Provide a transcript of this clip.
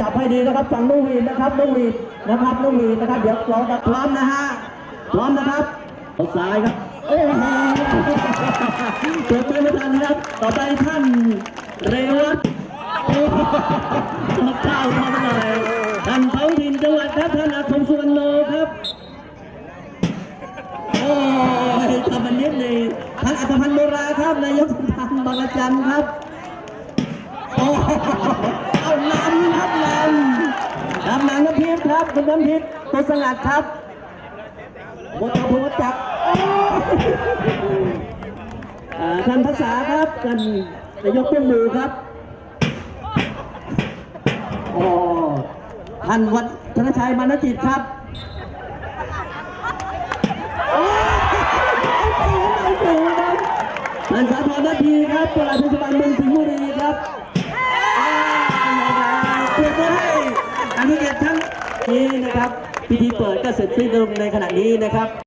จับให้ดีนะครับฝั่งน้องวีนนะครับน้องวีนนะครับน้องวีนนะครับ เดี๋ยวรอกันพร้อมนะฮะพร้อมนะครับออกซ้ายครับโอ้โหเปิดไม่ทันครับต่อไปท่านเรวัตโอ้โหข้าวทำอะไรท่านท้องถิ่นจังหวัดครับท่านอาคมสุวรรณโนครับโอ้ยทำมันนิดหนึ่งท่านอัตพันธ์โบราครับนายกสภาบางจันครับโอ้ ครับ คุณน้ำทิพย์ตัวสงัดครับบทพงศ์จักรท่านภาษาครับท่านนายกเพื่อนมือครับโอ้ท่านวัดธนชัยมานจิตครับนันสาธารนาทีครับปลัดเทศบาลเมืองสิงห์บุรีครับอ่าเปิดให้อนุเกียรติทั้งนี้นะครับพิธี เปิดก็เสร็จสิ้นลงในขณะนี้นะครับ